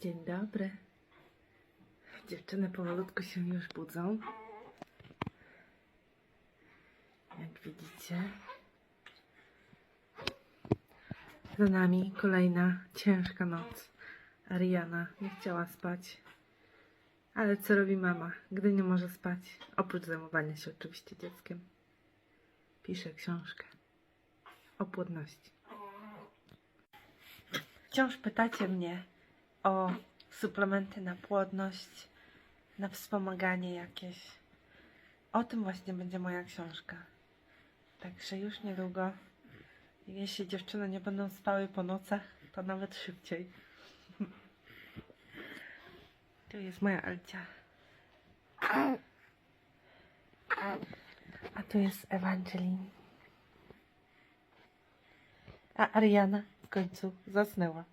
Dzień dobry. Dziewczyny powolutku się już budzą. Jak widzicie. Za nami kolejna ciężka noc. Ariana nie chciała spać. Ale co robi mama, gdy nie może spać? Oprócz zajmowania się oczywiście dzieckiem. Pisze książkę o płodności. Wciąż pytacie mnie o suplementy na płodność, na wspomaganie jakieś. O tym właśnie będzie moja książka. Także już niedługo, jeśli dziewczyny nie będą spały po nocach, to nawet szybciej. Tu jest moja Alcia. A tu jest Evangeline. A Ariana w końcu zasnęła.